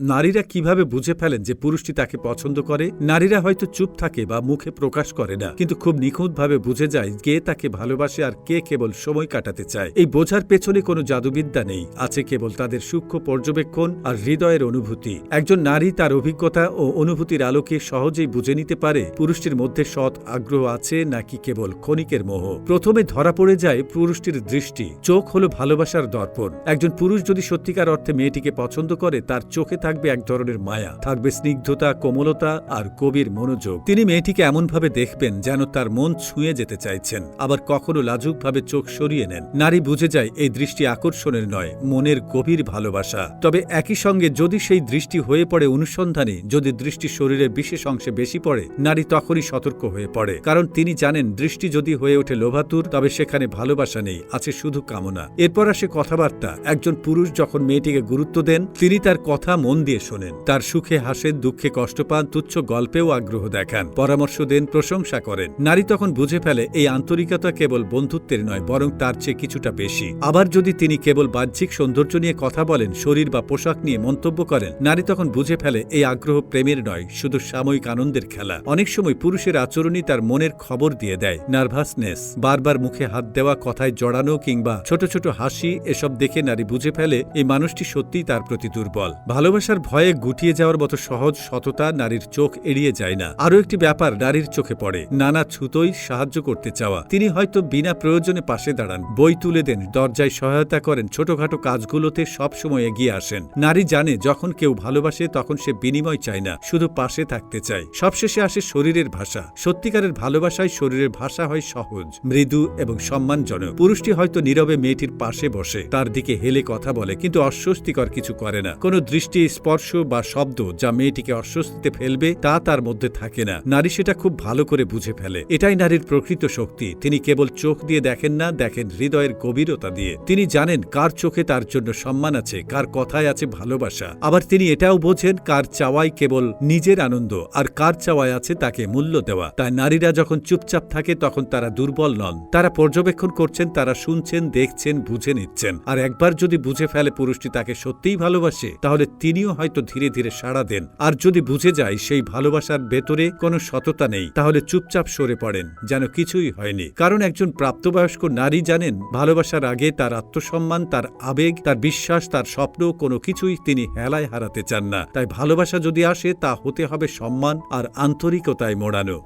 নারীরা কীভাবে বুঝে ফেলেন যে পুরুষটি তাকে পছন্দ করে? নারীরা হয়তো চুপ থাকে বা মুখে প্রকাশ করে না। কিন্তু খুব নিখুঁতভাবে বুঝে যায় কে তাকে ভালোবাসে আর কে কেবল সময় কাটাতে চায়। এই বোঝার পেছনে কোনো জাদুবিদ্যা নেই। আছে কেবল তাদের সূক্ষ্ম পর্যবেক্ষণ আর হৃদয়ের অনুভূতি। একজন নারী তার অভিজ্ঞতা ও অনুভূতির আলোকে সহজেই বুঝে নিতে পারে পুরুষটির মধ্যে সৎ আগ্রহ আছে নাকি কেবল ক্ষণিকের মোহ। প্রথমে ধরা পড়ে যায় পুরুষটির দৃষ্টি। চোখ হলো ভালোবাসার দর্পণ। একজন পুরুষ যদি সত্যিকার অর্থে মেয়েটিকে পছন্দ করে, তার চোখে থাকবে এক ধরনের মায়া, থাকবে স্নিগ্ধতা, কোমলতা আর কবির মনোযোগ। তিনি মেয়েটিকে এমনভাবে দেখবেন যেন তার মন ছুঁয়ে যেতে চাইছেন, আবার কখনো লাজুকভাবে চোখ সরিয়ে নেন। নারী বুঝে যায় এই দৃষ্টি আকর্ষণের নয়, মনের গভীর ভালোবাসা। তবে একই সঙ্গে যদি সেই দৃষ্টি হয়ে পড়ে অনুসন্ধানে, যদি দৃষ্টি শরীরের বিশেষ অংশে বেশি পড়ে, নারী তখনই সতর্ক হয়ে পড়ে। কারণ তিনি জানেন, দৃষ্টি যদি হয়ে ওঠে লোভাতুর, তবে সেখানে ভালোবাসা নেই, আছে শুধু কামনা। এরপর আসে কথাবার্তা। একজন পুরুষ যখন মেয়েটিকে গুরুত্ব দেন, তিনি তার কথা মন দিয়ে শোনেন। তার সুখে হাসেন, দুঃখে কষ্ট পান, তুচ্ছ গল্পেও আগ্রহ দেখান। পরামর্শ দেন, প্রশংসা করেন। নারী তখন বুঝে ফেলে, এই আন্তরিকতা কেবল বন্ধুত্বের নয়, বরং তার চেয়ে কিছুটা বেশি। আবার যদি তিনি কেবল বাহ্যিক সৌন্দর্য নিয়ে কথা বলেন, শরীর বা পোশাক নিয়ে মন্তব্য করেন, নারী তখন বুঝে ফেলে, এই আগ্রহ প্রেমের নয়, শুধু সাময়িক আনন্দের খেলা। অনেক সময় পুরুষের আচরণই তার মনের খবর দিয়ে দেয়, নার্ভাসনেস। বারবার মুখে হাত দেওয়া, কথায় জড়ানো কিংবা ছোট ছোট হাসি, এসব দেখে নারী বুঝে ফেলে, এই মানুষটি সত্যিই তার প্রতি দুর্বল। ভালোবাসার ভয়ে গুটিয়ে যাওয়ার মতো সহজ সততা নারীর চোখ এড়িয়ে যায় না। আরও একটি ব্যাপার নারীর চোখে পড়ে। নানা ছুতোই সাহায্য করতে চাওয়া। তিনি হয়তো বিনা প্রয়োজনে পাশে দাঁড়ান। বই তুলে দেন, দরজায় সহায়তা করেন, ছোটখাটো কাজগুলোতে সবসময় এগিয়ে আসেন। নারী জানে, যখন কেউ ভালোবাসে, তখন সে বিনিময় চায় না, শুধু পাশে থাকতে চায়। সবশেষে আসে শরীরের ভাষা। সত্যিকারের ভালোবাসায় শরীরের ভাষা হয় সহজ, মৃদু এবং সম্মানজনক। পুরুষটি হয়তো নীরবে মেয়েটির পাশে বসে, তার দিকে হেলে কথা বলে, কিন্তু অস্বস্তিকর কিছু করে না। কোনো দৃষ্টি স্পর্শ বা শব্দ যা মেয়েটিকে অস্বস্তিতে ফেলবে তা তার মধ্যে থাকে না। নারী সেটা খুব ভালো করে বুঝে ফেলে। এটাই নারীর প্রকৃত শক্তি। তিনি কেবল চোখ দিয়ে দেখেন না, দেখেন হৃদয়ের গভীরতা দিয়ে। তিনি জানেন কার চোখে তার জন্য সম্মান আছে, কার কথায় আছে ভালোবাসা। আবার তিনি এটাও বোঝেন কার চাওয়াই কেবল নিজের আনন্দ, আর কার চাওয়ায় আছে তাকে মূল্য দেওয়া। তাই নারীরা যখন চুপচাপ থাকে, তখন তারা দুর্বল নন। তারা পর্যবেক্ষণ করছেন, তারা শুনছেন, দেখছেন, বুঝে নিচ্ছেন। আর একবার যদি বুঝে ফেলে পুরুষটি তাকে সত্যিই ভালোবাসে, তাহলে তিনিও হয়তো ধীরে ধীরে সাড়া দেন। আর যদি বুঝে যায় সেই ভালোবাসার ভেতরে কোনো সততা নেই, তাহলে চুপচাপ সরে পড়েন, যেন কিছুই হয়নি। কারণ একজন প্রাপ্তবয়স্ক নারী জানেন, ভালোবাসার আগে তার আত্মসম্মান, তার আবেগ, তার বিশ্বাস, তার স্বপ্ন, কোনো কিছুই তিনি হেলায় হারাতে চান না। তাই ভালোবাসা যদি আসে, তা হতে হবে সম্মান আর আন্তরিকতায় মোড়ানো।